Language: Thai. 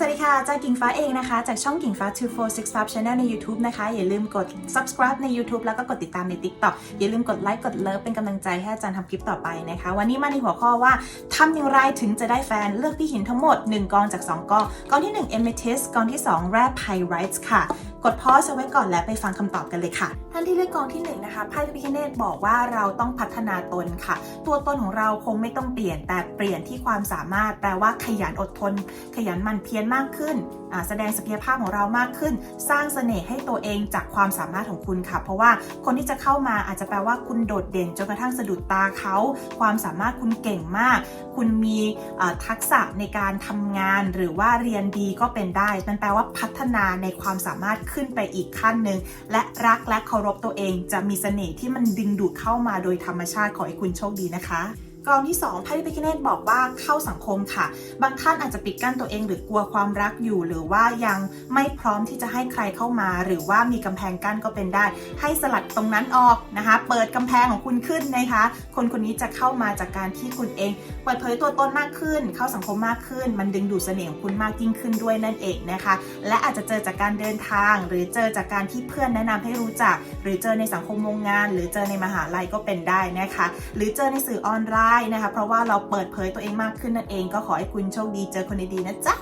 สวัสดีค่ะ จากกิ่งฟ้าเองนะคะ จากช่องกิ่งฟ้า 2465 Channel ใน YouTube นะคะ อย่าลืมกด subscribe ใน YouTube แล้วก็กดติดตามใน TikTok อย่าลืมกดไลค์ กดเลิฟเป็นกำลังใจให้อาจารย์ทำคลิปต่อไปนะคะ วันนี้มาในหัวข้อว่าทำอย่างไรถึงจะได้แฟนเลือกพี่หินทั้งหมด 1 กองจาก 2 กอง กองที่ 1 Amethyst กองที่ 2 Rare Pyrites ค่ะ ดพอสเอไว้ก่อนและไปฟังคำตอบกันเลยค่ะ ท่านที่เลือกกองที่1นะคะไพ่พิคเนตบอกว่าเราต้องพัฒนาตนค่ะ ตัวตนของเราคงไม่ต้องเปลี่ยน แต่เปลี่ยนที่ความสามารถ แปลว่าขยันอดทน ขยันมันเพียรมากขึ้น แสดงศักยภาพของเรามากขึ้น สร้างเสน่ห์ให้ตัวเองจากความสามารถของคุณค่ะ เพราะว่าคนที่จะเข้ามาอาจจะแปลว่าคุณโดดเด่นจนกระทั่งสะดุดตาเขา ความสามารถคุณเก่งมาก คุณมีทักษะในการทำงานหรือว่าเรียนดีก็เป็นได้นั่นแปลว่าพัฒนาในความสามารถขึ้นไปอีกขั้นหนึ่งและรักและเคารพตัวเองจะมีเสน่ห์ที่มันดึงดูดเข้ามาโดยธรรมชาติขอให้คุณโชคดีนะคะ กองที่ 2ไพ่พิคเนตบอกว่าเข้าสังคมค่ะ บางท่านอาจจะปิดกั้นตัวเองหรือกลัวความรักอยู่ หรือว่ายังไม่พร้อมที่จะให้ใครเข้ามา หรือว่ามีกำแพงกั้นก็เป็นได้ ให้สลัดตรงนั้นออกนะคะ เปิดกำแพงของคุณขึ้นนะคะ คนคนนี้จะเข้ามาจากการที่คุณเอง เปิดเผยตัวตนมากขึ้น เข้าสังคมมากขึ้น มันดึงดูดเสน่ห์ของคุณมากยิ่งขึ้นด้วยนั่นเองนะคะ และอาจจะเจอจากการเดินทาง หรือเจอจากการที่เพื่อนแนะนำให้รู้จัก หรือเจอในสังคมวงงาน หรือเจอในมหาลัยก็เป็นได้นะคะ หรือเจอในสื่อออนไลน์นะคะ เพราะว่าเราเปิดเผยตัวเองมากขึ้นนั่นเอง ก็ขอให้คุณโชคดีเจอคนดีๆนะจ๊ะ